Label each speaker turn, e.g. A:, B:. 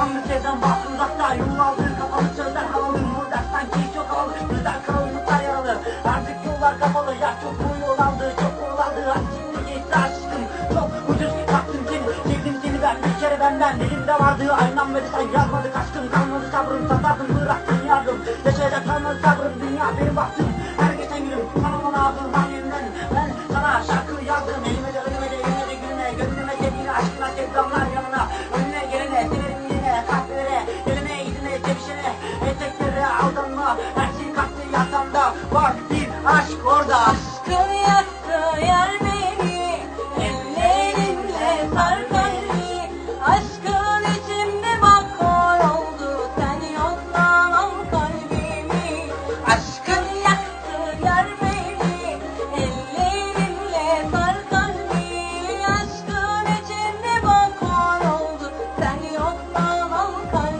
A: Kapanmış evden bak uzaklar yol aldı Kapalı sözler havalı Buradan sanki çok havalı Bizden karanlıklar yaralı. Artık yollar kapalı Ya çok uyulandı çok uyulandı Aşkım geçti aşkım. Çok ucuz baktım seni Sevdim seni ben. Bir kere benden Elimde vardı. Aynan beri sen yazmadı Kaçtım kalmadı sabrım Satardım bıraktım yardım. Yaşayacak kalmadı sabrım Dünya benim baktım Her geçen günüm Kanalıma ağzımdan yeniden Ben sana şarkı yazdım. Elime de ölüme de elime de gülme Gönlüme sevgili aşkına sevdamla Aşk orada.
B: Aşkım